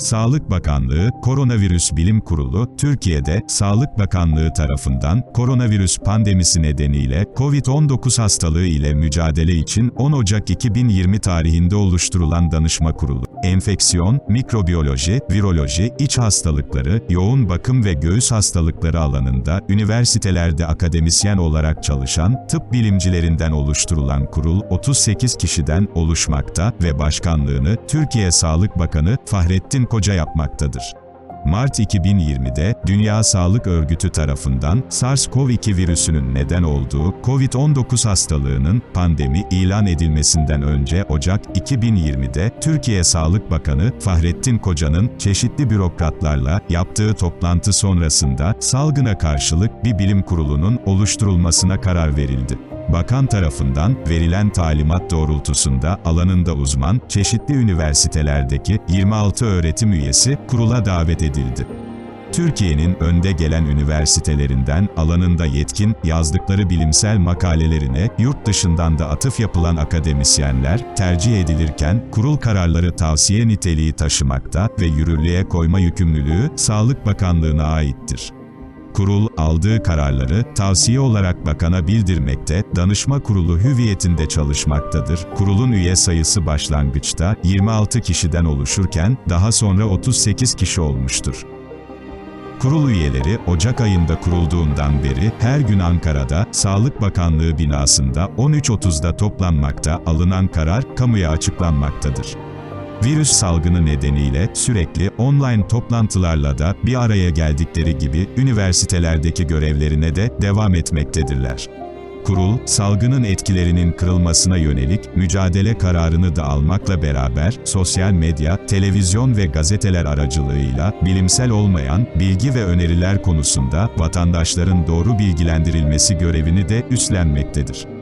Sağlık Bakanlığı, Koronavirüs Bilim Kurulu, Türkiye'de Sağlık Bakanlığı tarafından koronavirüs pandemisi nedeniyle COVID-19 hastalığı ile mücadele için 10 Ocak 2020 tarihinde oluşturulan danışma kurulu, enfeksiyon, mikrobiyoloji, viroloji, iç hastalıkları, yoğun bakım ve göğüs hastalıkları alanında üniversitelerde akademisyen olarak çalışan tıp bilimcilerinden oluşturulan kurul 38 kişiden oluşmakta ve başkanlığını Türkiye Sağlık Bakanı Fahrettin Koca yapmaktadır. Mart 2020'de Dünya Sağlık Örgütü tarafından SARS-CoV-2 virüsünün neden olduğu COVID-19 hastalığının pandemi ilan edilmesinden önce Ocak 2020'de Türkiye Sağlık Bakanı Fahrettin Koca'nın çeşitli bürokratlarla yaptığı toplantı sonrasında salgına karşılık bir bilim kurulunun oluşturulmasına karar verildi. Bakan tarafından verilen talimat doğrultusunda alanında uzman, çeşitli üniversitelerdeki 26 öğretim üyesi kurula davet edildi. Türkiye'nin önde gelen üniversitelerinden alanında yetkin yazdıkları bilimsel makalelerine yurt dışından da atıf yapılan akademisyenler tercih edilirken kurul kararları tavsiye niteliği taşımakta ve yürürlüğe koyma yükümlülüğü Sağlık Bakanlığı'na aittir. Kurul, aldığı kararları tavsiye olarak bakana bildirmekte, danışma kurulu hüviyetinde çalışmaktadır. Kurulun üye sayısı başlangıçta 26 kişiden oluşurken, daha sonra 38 kişi olmuştur. Kurul üyeleri Ocak ayında kurulduğundan beri her gün Ankara'da Sağlık Bakanlığı binasında 13.30'da toplanmakta, alınan karar kamuya açıklanmaktadır. Virüs salgını nedeniyle sürekli online toplantılarla da bir araya geldikleri gibi üniversitelerdeki görevlerine de devam etmektedirler. Kurul, salgının etkilerinin kırılmasına yönelik mücadele kararını da almakla beraber sosyal medya, televizyon ve gazeteler aracılığıyla bilimsel olmayan bilgi ve öneriler konusunda vatandaşların doğru bilgilendirilmesi görevini de üstlenmektedir.